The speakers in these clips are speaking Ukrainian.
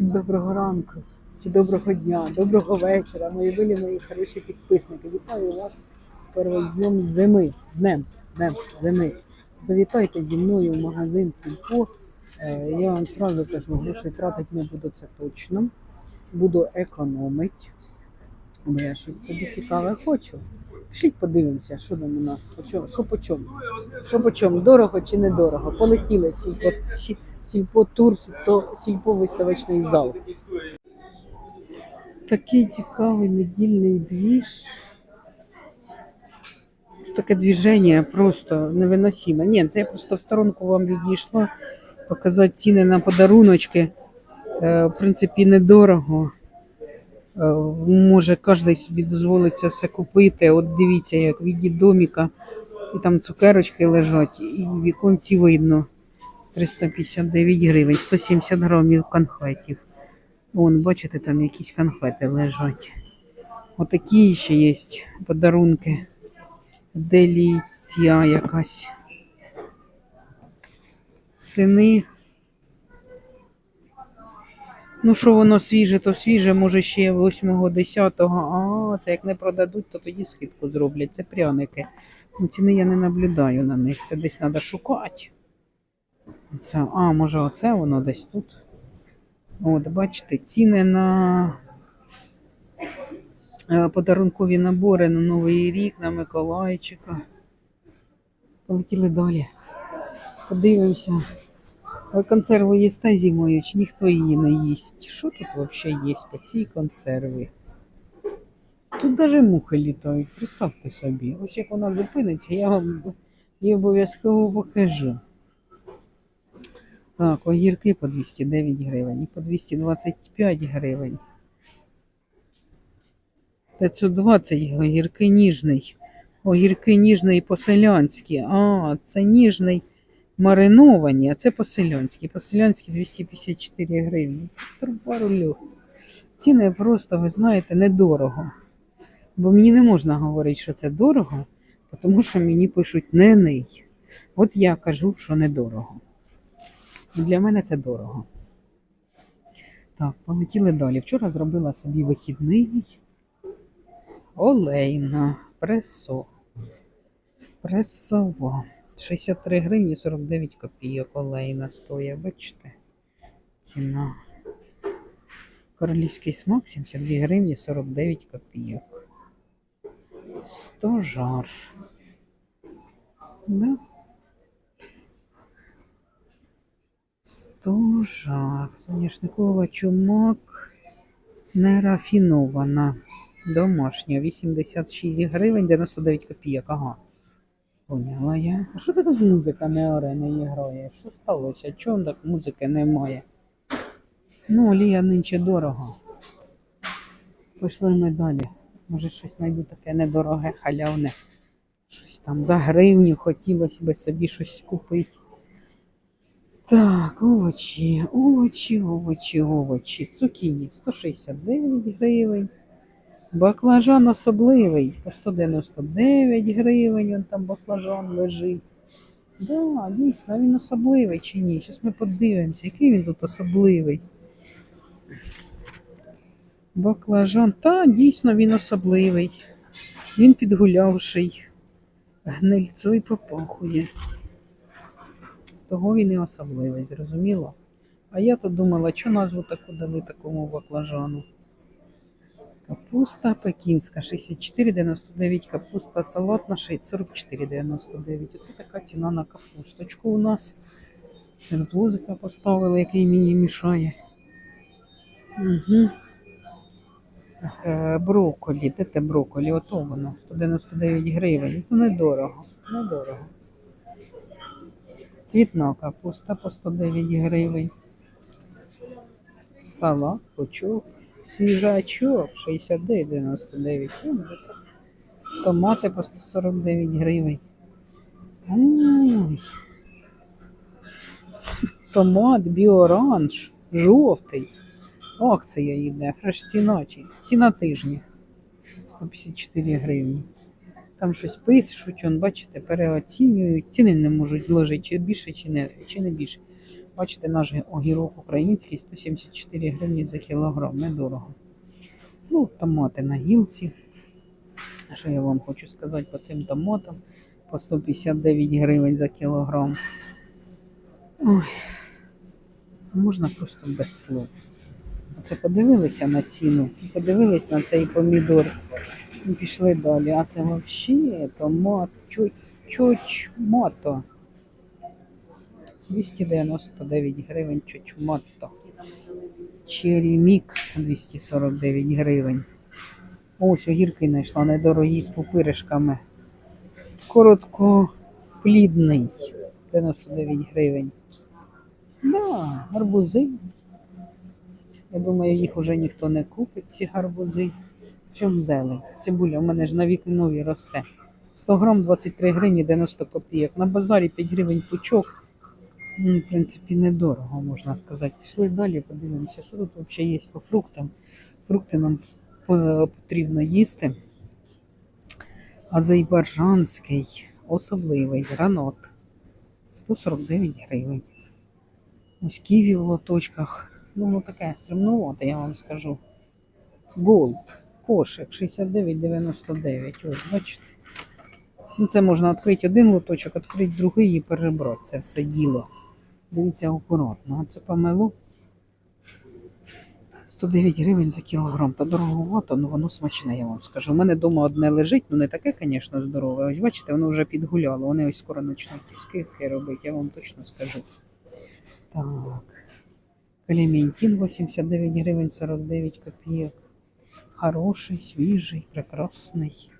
Доброго ранку, чи доброго дня, доброго вечора, мої вилі, мої хороші підписники. Вітаю вас з першим днем зими. Днем, днем зими. Завітайте зі мною в магазин Сільпо. Е, Я вам сразу кажу, грошей тратити не буду, це точно. Буду економити. Бо я щось собі цікаве хочу. Пішіть подивимося, що там у нас, що по чому. Що по чому, дорого чи недорого. Полетіли сільпо, сі- сільпо тур, сільпо, виставочний зал. Такий цікавий недільний двіж. Таке движення просто невиносиме. Ні, це я просто в сторонку вам відійшла показати ціни на подаруночки. Е, В принципі, недорого. Е, Може кожен собі дозволить це все купити. От дивіться, як від доміка, і там цукерочки лежать, і віконці видно 359 гривень, 170 грамів конфетів. Вон, бачите, там якісь конфети лежать. Отакі ще є подарунки. Деліція якась. Ціни. Ну, що воно свіже, то свіже, може ще 8-10. А, це як не продадуть, то тоді скидку зроблять. Це пряники. Ну, ціни я не наблюдаю на них. Це десь треба шукати. Це, а, може, оце воно десь тут. От, бачите, ціни на е, подарункові набори на Новий рік, на Миколайчика. Полетіли далі. Подивимося. Ви консерву їсте зимою, чи ніхто її не їсть? Що тут взагалі є по цій консерві? Тут навіть мухи літають, представте собі. Ось як вона зупиниться, я вам її обов'язково покажу. Так, огірки по 209 гривень, і по 225 гривень. 520 огірки ніжний. Огірки ніжний по-селянськи. А, це ніжний мариновані, а це по-селянськи. По-селянськи 254 гривні. Труба рулю. Ціни просто, ви знаєте, недорого. Бо мені не можна говорити, що це дорого, тому що мені пишуть не ней. От я кажу, що недорого. Для мене це дорого. Так, полетіли далі. Вчора зробила собі вихідний олейна пресо. Пресова. 63 гривні 49 копійок олейна стоїть, бачите? Ціна. Королівський смак 72 гривні 49 копійок. 100 жар. Да? 100 жар. Соняшникова чумак нерафінована. Домашня. 86 гривень 99 копійок. Ага. Поняла я. А що це тут музика не оре, не грає? Що сталося? Чому так музики немає? Ну, олія нинче дорого. Пішли ми далі. Може щось знайду таке недороге, халявне. Щось там за гривню хотілося б собі щось купити. Так, овочі, овочі, овочі, овочі. Цукіні 169 гривень. Баклажан особливий по 199 гривень, он там баклажан лежить. Да, дійсно, він особливий чи ні? Зараз ми подивимося, який він тут особливий. Баклажан, та дійсно він особливий. Він підгулявший. Гнильцою попахує. Того він і особливий, зрозуміло? А я то думала, що назву таку дали такому баклажану. Капуста пекінська 64,99, капуста салатна 44,99. Оце така ціна на капусточку у нас. Медвозика поставили, який мені мішає. Угу. Е, брокколі, де те брокколі? Ото воно, 199 гривень. Ну, недорого, недорого. Цвітна капуста по 109 гривень. Салат, пучок. Свіжачок 69,99. Ну. Томати по 149 гривень. Томат біоранж, жовтий. Акція йде, фреш ціна, чи- ціна тижня. 154 гривні. Там щось пишуть, он, бачите, переоцінюють. Ціни не можуть зложити, чи більше, чи не, чи не більше. Бачите, наш огірок український 174 гривні за кілограм, недорого. Ну, томати на гілці. Що я вам хочу сказати по цим томатам? По 159 гривень за кілограм. Ой, можна просто без слов. Оце подивилися на ціну, подивились на цей помідор пішли далі. А це взагалі томат, чуть, чуть мото. 299 гривень чучматто. Черрі мікс 249 гривень. Ось огірки знайшла, недорогі з пупиришками. Короткоплідний 99 гривень. Да, гарбузи. Я думаю, їх вже ніхто не купить, ці гарбузи. Чому зелень? Цибуля, у мене ж на вікнові росте. 100 грам 23 гривні 90 копійок. На базарі 5 гривень пучок. Ну, в принципі, недорого, можна сказати. Пішли далі, подивимося, що тут взагалі є по фруктам. Фрукти нам потрібно їсти. Азербайджанський особливий гранат 149 гривень. Ось ківі в лоточках. Ну, воно таке стремнувате, я вам скажу. Голд. Кошик 69,99. Ось, бачите. Ну, це можна відкрити один лоточок, відкрити другий і перебрати це все діло. Дивіться акуратно. А це помело 109 гривень за кілограм. Та дороговато, ну воно смачне, я вам скажу. У мене вдома одне лежить, ну не таке, звісно, здорове. Ось бачите, воно вже підгуляло. Вони ось скоро почнуть скидки робити, я вам точно скажу. Так. Клементин 89 гривень 49 копійок. Хороший, свіжий, прекрасний.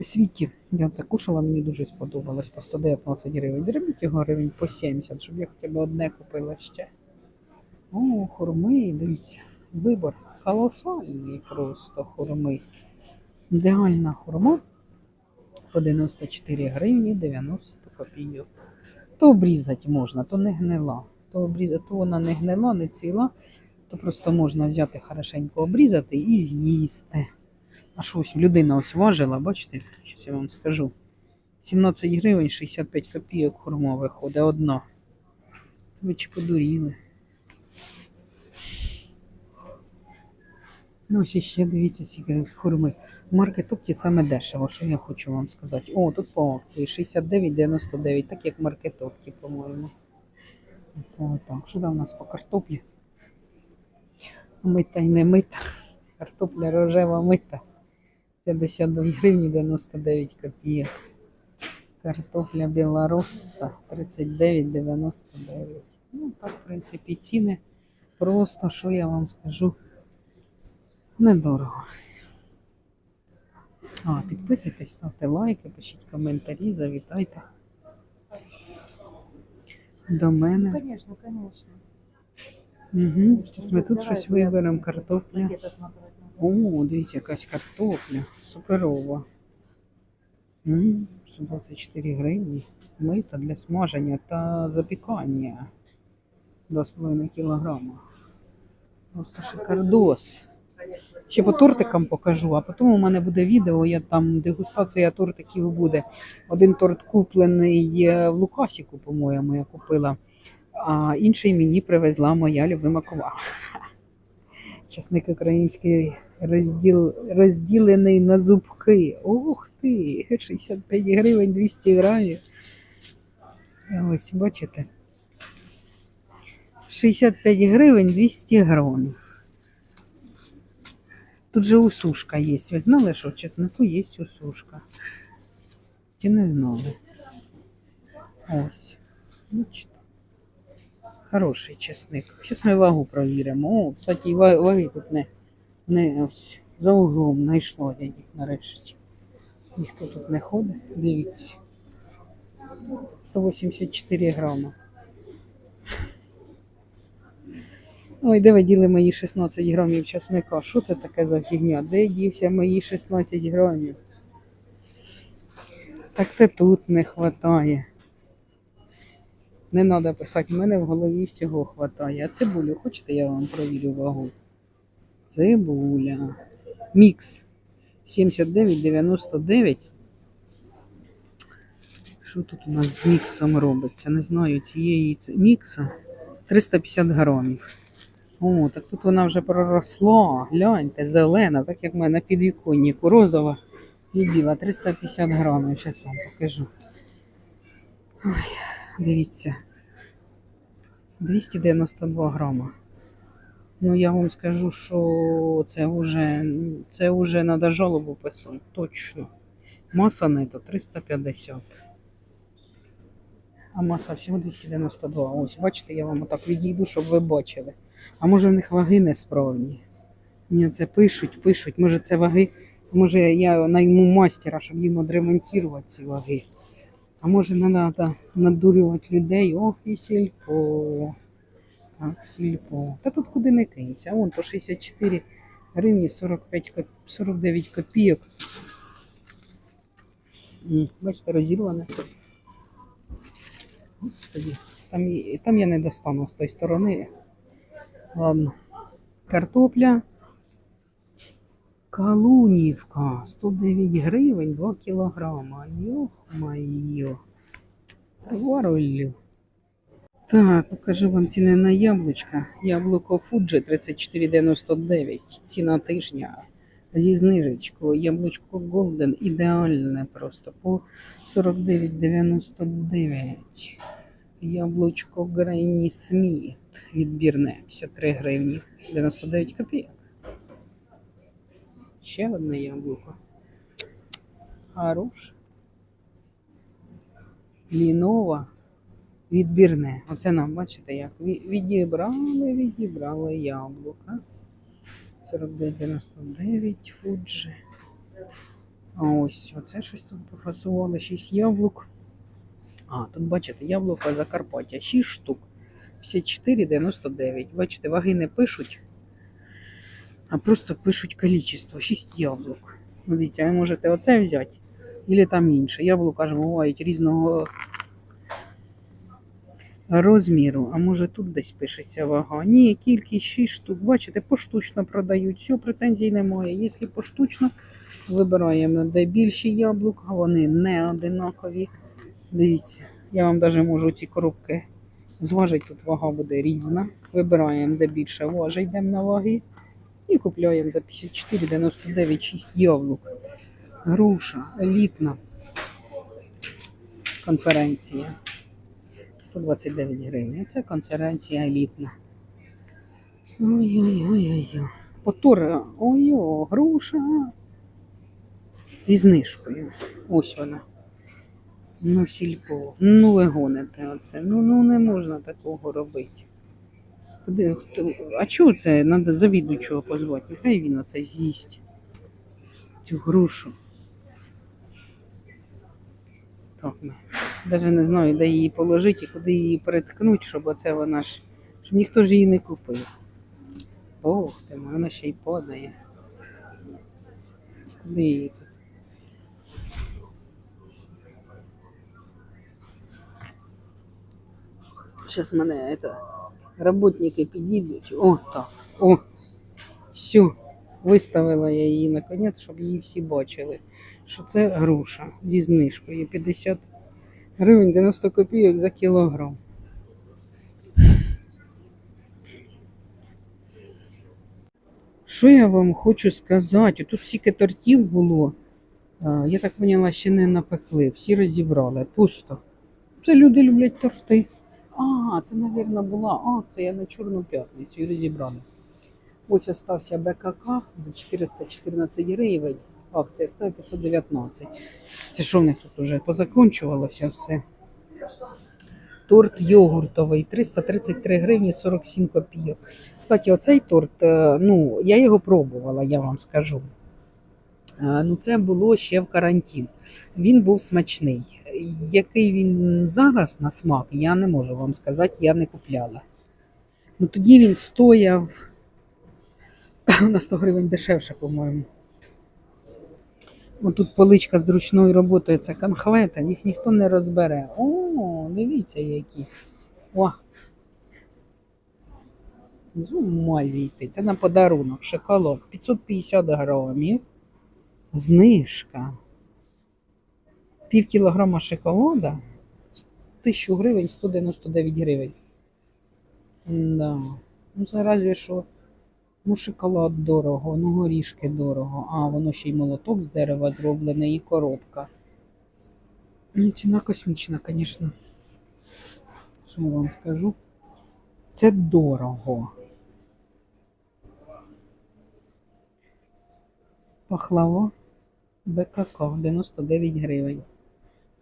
Світі, я це кушала, мені дуже сподобалось по 119 гривень. Зробіть його гривень по 70, щоб я хоча б одне купила ще. О, хурми, дивіться, вибор колосальний просто хурми. Ідеальна хурма по 94 гривні 90 копійок. То обрізати можна, то не гнила. То, обрізати, то вона не гнила, не ціла, то просто можна взяти хорошенько обрізати і з'їсти. А що ось людина ось важила, бачите, зараз я вам скажу. 17 гривень 65 копійок хурма виходить одна. Це ви чи подуріли. Ну, ось іще дивіться, скільки хурми. В маркетопті саме дешево, що я хочу вам сказати. О, тут по акції 69,99, так як в маркетопті, по-моєму. Це отак. Що там у нас по картоплі? Мита і не мита. Картопля рожева мита. 52 гривні 99 копійок. Картопля білоросса 39,99. Ну, так, в принципі, ціни. Просто, що я вам скажу, недорого. А, підписуйтесь, ставте лайки, пишіть коментарі, завітайте до мене. Конечно, конечно. Угу. Зараз ми тут щось виберемо, картопля. О, дивіться, якась картопля. Суперова. М, 124 гривні. Мита для смаження та запікання. 2,5 кілограма. Просто шикардос. Ще по тортикам покажу, а потім у мене буде відео, я там дегустація тортиків буде. Один торт куплений е, в Лукасіку, по-моєму, я купила, а інший мені привезла моя любима кова. Часник український розділ, розділений на зубки. Ух ти! 65 гривень 200 грамів. Ось, бачите? 65 гривень 200 грамів. Тут же усушка є. Ви знали, що в чеснику є усушка? Чи не знали? Ось. Бачите? Хороший чесник. Зараз ми вагу провіримо. О, кстати, ваги тут не, не ось за углом знайшло я їх нарешті. Ніхто тут не ходить. Дивіться. 184 грама. Ой, де ви діли мої 16 грамів часника? Що це таке за фігня? Де дівся мої 16 грамів? Так це тут не вистачає. Не треба писати, в мене в голові всього вистачає. А цибулю, хочете, я вам провірю вагу? Цибуля. Мікс 79,99. Що тут у нас з міксом робиться? Не знаю цієї мікса. 350 грамів. О, так тут вона вже проросла. Гляньте, зелена, так як в мене на підвіконнику, розова і біла. 350 грамів. Зараз вам покажу. Ой, дивіться. 292 грама. Ну, я вам скажу, що це вже, це вже треба жалобу писати. Точно. Маса нето 350. А маса всього 292. Ось, бачите, я вам отак відійду, щоб ви бачили. А може в них ваги несправні? Ні, це пишуть, пишуть. Може це ваги. Може я найму мастера, щоб їм відремонтувати ці ваги. А може не треба надурювати людей. Ох, і сільпо. Так, сільпо. Та тут куди не кинься. А вон по 64 гривні 45 коп... 49 копійок. Бачите, розірване. Господи, там, там я не достану з тої сторони. Ладно. Картопля. Калунівка. 109 гривень, 2 кілограма. Йох майо. Товаролю. Так, покажу вам ціни на яблучка. Яблуко Фуджи 34,99. Ціна тижня. Зі знижечкою. Яблучко Голден ідеальне просто по 49,99. Яблучко Гренні Сміт відбірне 53 гривні 99 копійок. Ще одне яблуко. Хорош. Лінова відбірне. Оце нам, бачите, як відібрали, відібрали яблука. 49,99 Фуджи. А ось оце щось тут пофасували, 6 яблук. А, тут бачите, яблуко Закарпаття, 6 штук. 54,99. Бачите, ваги не пишуть, а просто пишуть кількість. 6 яблук. Ну, Дивіться, ви можете оце взяти, або там інше. Яблука ж бувають різного розміру. А може тут десь пишеться вага? Ні, кількість 6 штук. Бачите, поштучно продають. Все, претензій немає. Якщо поштучно, вибираємо де більші яблука, вони не одинакові. Дивіться, я вам навіть можу ці коробки зважити, тут вага буде різна. Вибираємо, де більше важить, йдемо на ваги. І купляємо за 54,99 6 яблук. Груша, елітна конференція. 129 гривень. Це конференція елітна. Ой-ой-ой-ой. Потура. Ой-ой, груша. Зі знижкою. Ось вона. Ну, сільпо. Ну, ви гоните оце. Ну, ну не можна такого робити. Хто? А чого це? Треба завідуючого позвати. Нехай він оце з'їсть. Цю грушу. Так. Навіть не знаю, де її положити і куди її приткнути, щоб оце вона ж. Щоб ніхто ж її не купив. Ох ти, вона ще й падає. Куди її тут? Зараз мене это, работники підійдуть. О, так. О, все. Виставила я її наконець, щоб її всі бачили. Що це груша зі знижкою 50 гривень 90 копійок за кілограм. Що я вам хочу сказати? Тут стільки тортів було. Я так поняла, ще не напекли. Всі розібрали. Пусто. Це люди люблять торти. А, це, мабуть, була акція на Чорну п'ятницю і розібрали. Ось остався БКК за 414 гривень. Акція стоїть 519. Це що в них тут уже позакончувалося все? Торт йогуртовий 333 гривні 47 копійок. Кстати, оцей торт, е, ну, я його пробувала, я вам скажу. Е, Ну, це було ще в карантин. Він був смачний. Який він зараз на смак, я не можу вам сказати, я не купляла. Ну, тоді він стояв на 100 гривень дешевше, по-моєму. Отут поличка з ручною роботою, це конхвети, їх ніхто не розбере. О, дивіться які. О. З. Це на подарунок. Шоколад. 550 грамів. Знижка. Пів кілограма шоколада. 1000 гривень, 199 гривень. Да. Ну разве що. Ну, шоколад дорого, ну горішки дорого. А, воно ще й молоток з дерева зроблений і коробка. Ну, ціна космічна, звісно. Що я вам скажу? Це дорого. Пахлава БКК 99 гривень.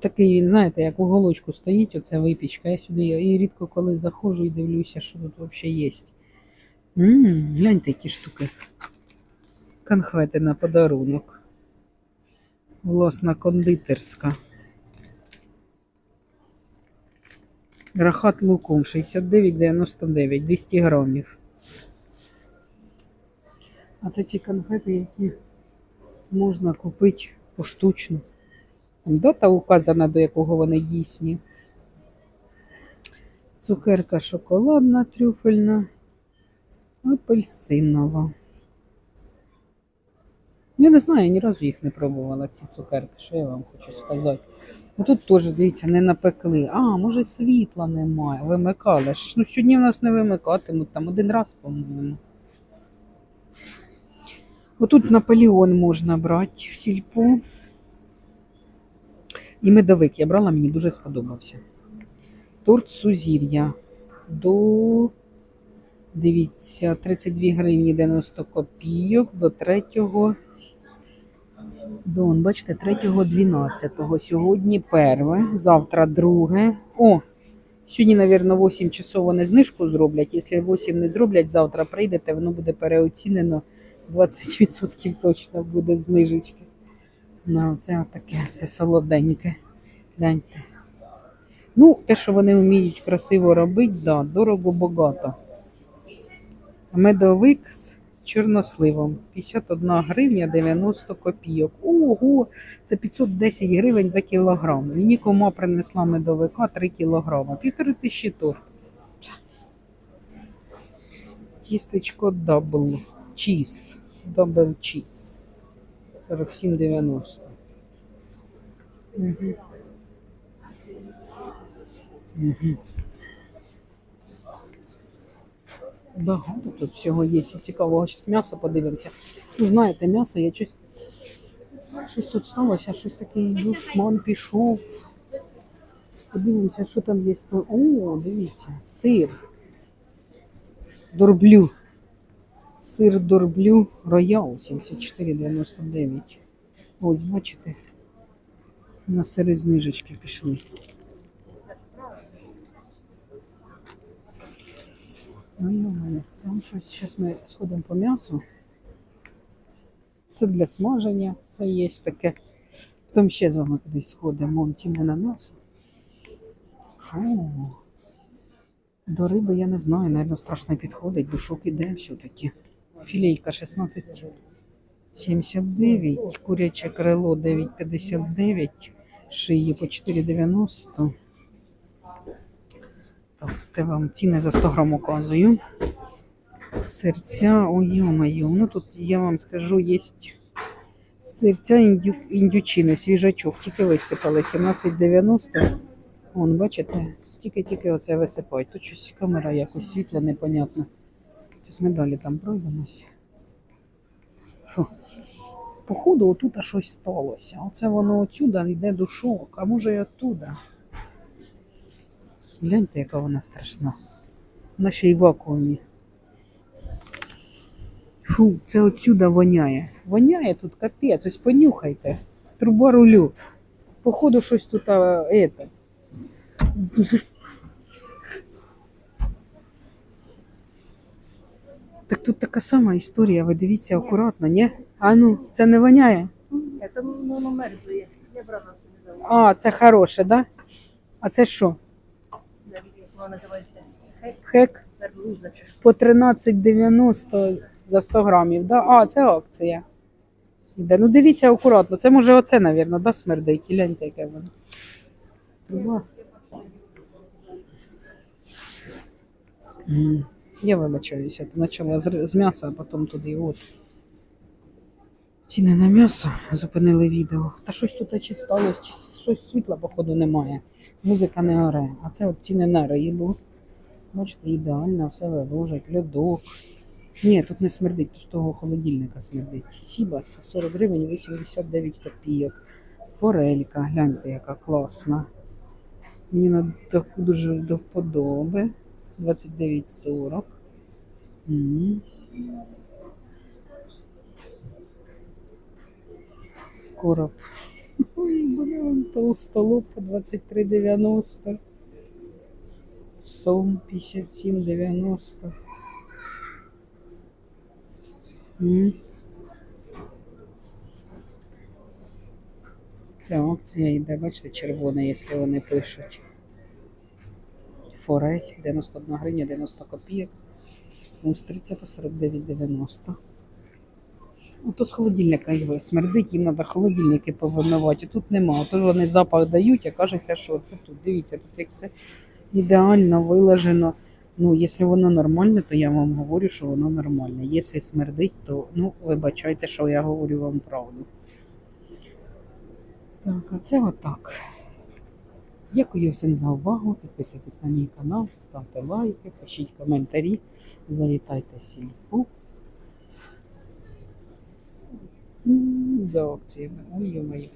Такий він, знаєте, як у голочку стоїть, оця випічка. Я сюди і рідко коли заходжу і дивлюся, що тут взагалі є. Ммм, гляньте, які штуки. Конфети на подарунок. Власна кондитерська. Рахат луком 69,99, 200 грамів. А це ті конфети, які можна купити поштучно. Там дата указана, до якого вони дійсні. Цукерка шоколадна, трюфельна, апельсинова. Я не знаю, я ні разу їх не пробувала, ці цукерки, що я вам хочу сказати. Ну тут теж, дивіться, не напекли. А, може світла немає, вимикали. Ну сьогодні в нас не вимикатимуть, там один раз, по-моєму. Отут Наполеон можна брати в сільпо. І медовик я брала, мені дуже сподобався. Торт Сузір'я до, дивіться, 32 гривні 90 копійок до 3 до, он, бачите, 3-12. Сьогодні перше, завтра друге. О, сьогодні, мабуть, 8 часов вони знижку зроблять. Якщо 8 не зроблять, завтра прийдете, воно буде переоцінено. 20% точно буде знижечки. Ну, це таке все солоденьке. Гляньте. Ну, те, що вони вміють красиво робити, да, дорого багато. Медовик з чорносливом. 51 гривня 90 копійок. Ого, це 510 гривень за кілограм. Мені кома принесла медовика 3 кілограми. Півтори тисячі торт. Тістечко дабл. Чіз. Дабл чіз. 47,90. Угу. Угу. Багато тут всього є. І Цікавого зараз м'ясо подивимося. Ну, знаєте, м'ясо я щось, щось тут сталося, щось такий душман пішов. Подивимося, що там є. О, дивіться, сир. Дорблю. Сир дорблю роял 74,99. Ось, бачите, на сири знижечки пішли. Ну, там щось, зараз ми сходимо по м'ясу. Це для смаження, це є таке. Потім ще з вами кудись сходимо, вон ціни на м'ясо. Фу. До риби я не знаю, навіть страшно підходить, душок іде все-таки. Філейка 16,79, куряче крило 9,59, шиї по 4,90. Так, те вам ціни за 100 грам указую. Серця, ой, ё-моё, ну тут я вам скажу, є серця індю, індючини, свіжачок, тільки висипали, 17,90. Вон, бачите, тільки-тільки оце висипають. Тут щось камера якось світло непонятно. Зараз ми далі там пройдемося. Походу, отут щось сталося. Оце воно отсюда йде душок, а може і оттуда. Гляньте, яка вона страшна. Вона ще й вакуумі. Фу, це отсюда воняє. Воняє тут капець, ось понюхайте. Труба рулю. Походу, щось тут а, это. Так тут така сама історія, ви дивіться акуратно, ні? А ну, це не воняє? Это ну, ну мерзлые. Я брала це не А, це хороше, да? А це що? Воно називається хек Хек перлуза чи що. по 13,90 за 100 грамів, да? А, це акція. Іде. Ну дивіться акуратно, це може оце, мабуть, да, смердить. Гляньте, яке воно. Труба. М, Я вибачаюся, почала з, м'яса, а потім туди от. Ціни на м'ясо зупинили відео. Та щось тут чи сталося, чи щось світла, походу, немає. Музика не оре. А це от ціни на рибу. Бачите, ідеально, все виложать, льодок. Ні, тут не смердить, тут з того холодильника смердить. Сібас 40 гривень 89 копійок. Форелька, гляньте, яка класна. Мені дуже до вподоби. 29,40. М. Короб. Ой, блин, толстолоб по 23,90. Сом 57,90. М. Ця опція йде, бачите, червона, якщо вони пишуть. Форель 91 гривня 90 копійок. Устриця по 49,90. Ото з холодильника його смердить, їм треба холодильники повимивати. Тут нема. Ото вони запах дають, а кажеться, що це тут. Дивіться, тут як все ідеально вилажено. Ну, якщо воно нормальне, то я вам говорю, що воно нормальне. Якщо смердить, то ну, вибачайте, що я говорю вам правду. Так, а це отак. Дякую всім за увагу. Підписуйтесь на мій канал, ставте лайки, пишіть коментарі, завітайте сільпу. За акціями. Ой, ой.